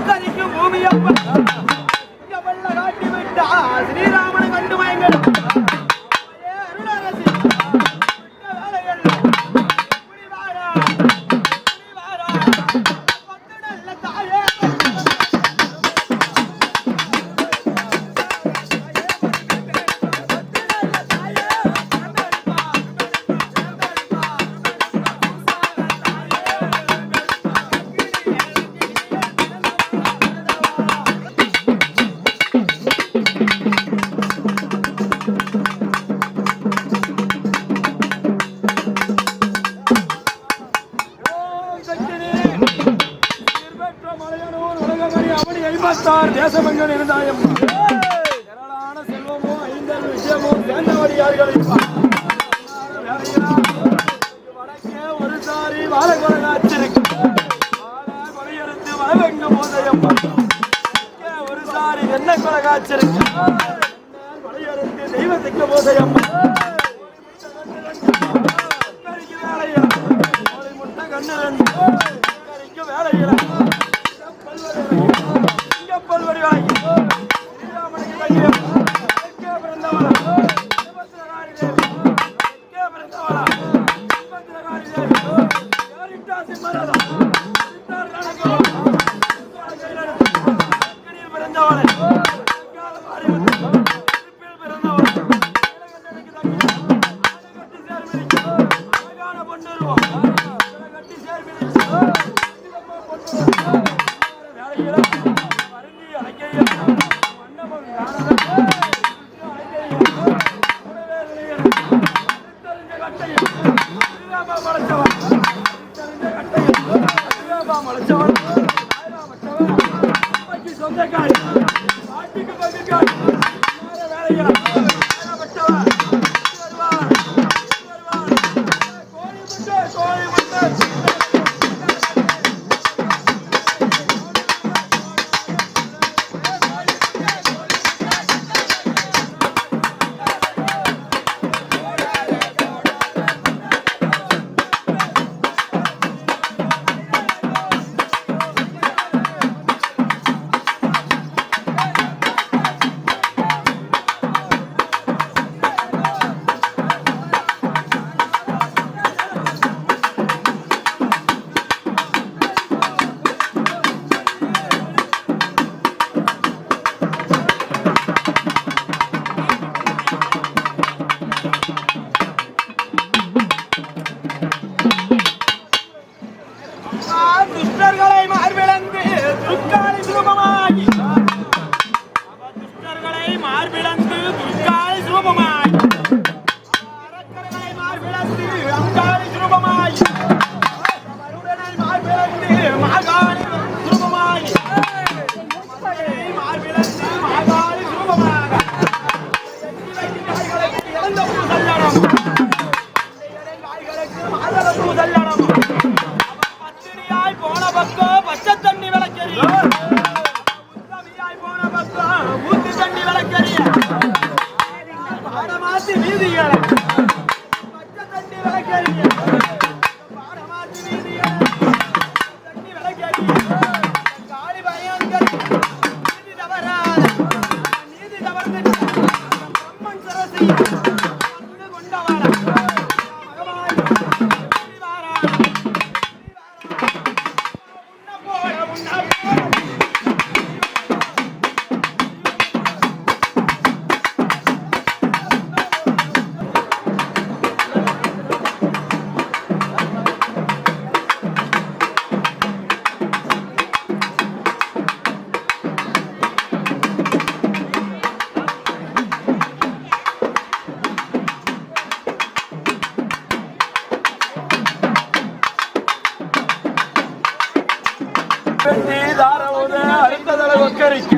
கொக்கரிக்கு பூமியப்பா. என்ன தெய்வத்துக்கு வேலையில முட்டை வாங்கி ஸ்ரீராமனுக்கு வெட்டி தார ஊத அடுத்த தலை கொக்கரிக்க.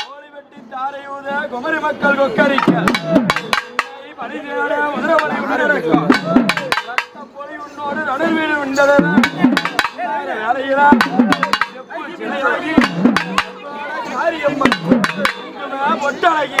கோழி வெட்டி தாரை ஊத குமரி மக்கள் கொக்கரிக்க. பரிசீலனை முதலமலை உணரக்கும் ரத்த பொலி உன்னோடு நடுவீடு உண்டதான். வேலையிலா காரியம்மன் பொட்டழகி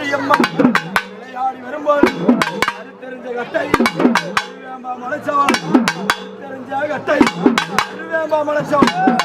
மாரியம்மன். வரும்போது கருத்தெறிஞ்ச கட்டை திருவேம்பா மலைச்சவன் தெரிஞ்ச கட்டை திருவேம்பா மலைச்சவன்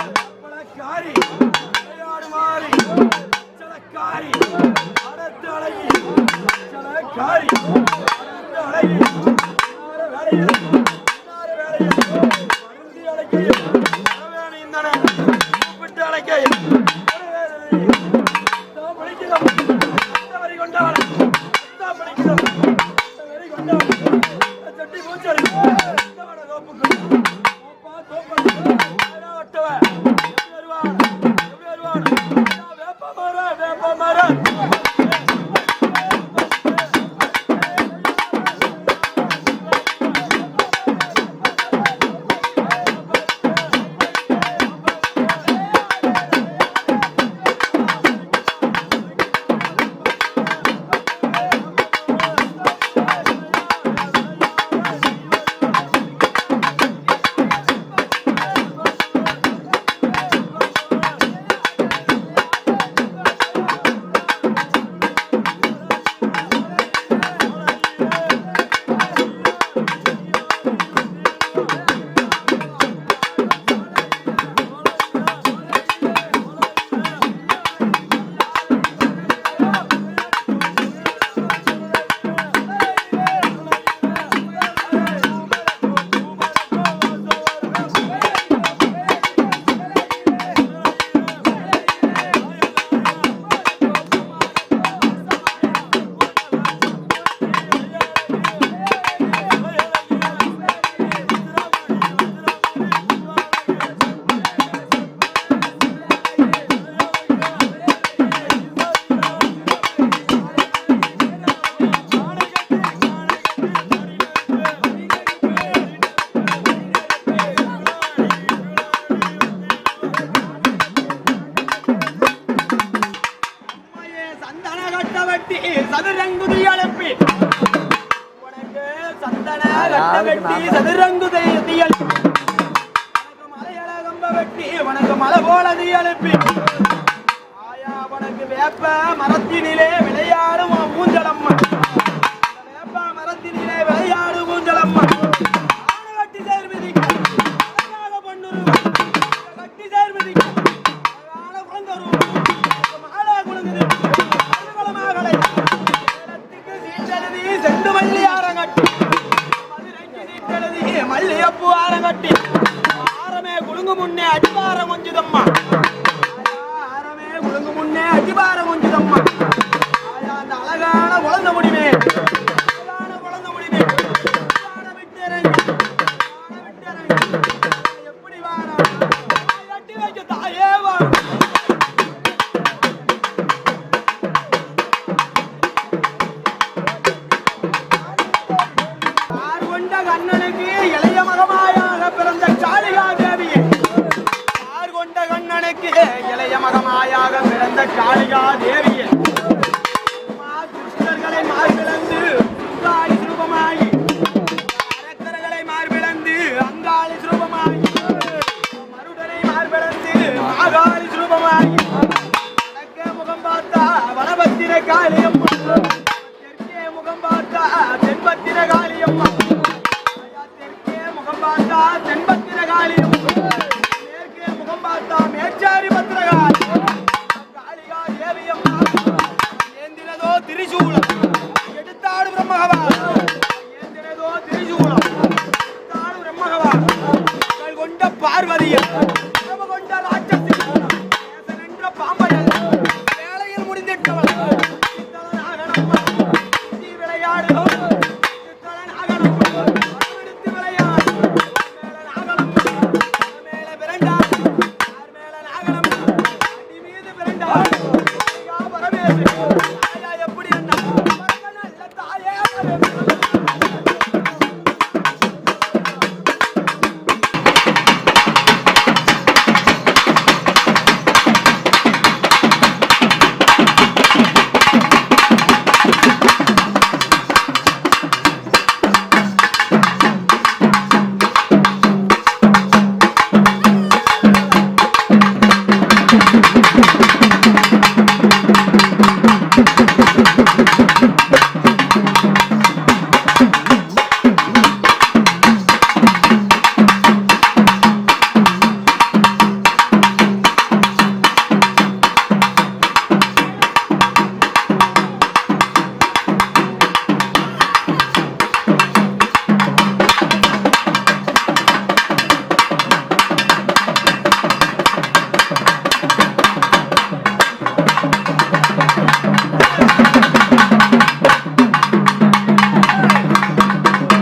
வெட்டி சதுரங்கு தீயல் வணக்கம் மலை போல தீயழுப்பி அதுக்கு முன்னே அடிபாரம் கொஞ்சம் அந்த அழகான உழந்த முடியுமே தாயாக பிறந்த காளிகா தேவியே கிருஷ்ணர்களை மார்பிழந்து அங்காளி சுரூபமாயி. அரக்கர்களை அங்காளி சுரூபமாயி. மருடனை மார்பிழந்து மாகாளி சுரூபமாயி. வடக்கே முகம் பார்த்தா வனபத்திர காளியம்மா. தெற்கே முகம் பார்த்தா தென்பத்திர காளியம்மா.